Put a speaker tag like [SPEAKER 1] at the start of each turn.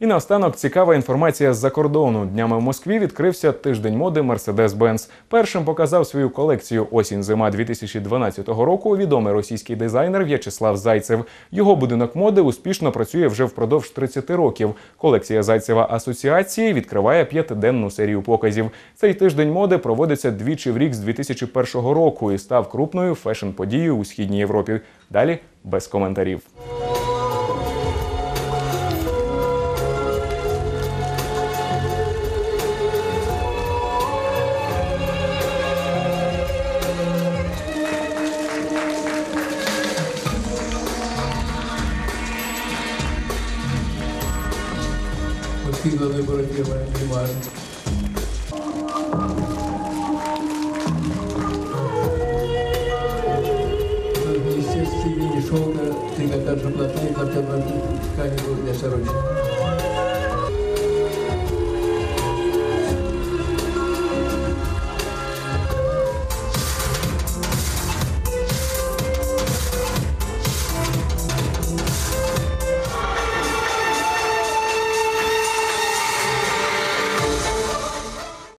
[SPEAKER 1] І наостанок цікава інформація з-за кордону. Днями в Москві відкрився тиждень моди Mercedes-Benz. Першим показав свою колекцію осінь-зима 2012 року відомий російський дизайнер В'ячеслав Зайцев. Його будинок моди успішно працює вже впродовж 30 років. Колекція Зайцева асоціації відкриває п'ятиденну серію показів. Цей тиждень моди проводиться двічі в рік з 2001 року і став крупною фешн-подією у східній Європі. Далі без коментарів.
[SPEAKER 2] Мужские главные бородки мои внимаю. Естественно, не шелка, трикотажа плотнее, на ткани для сорочек.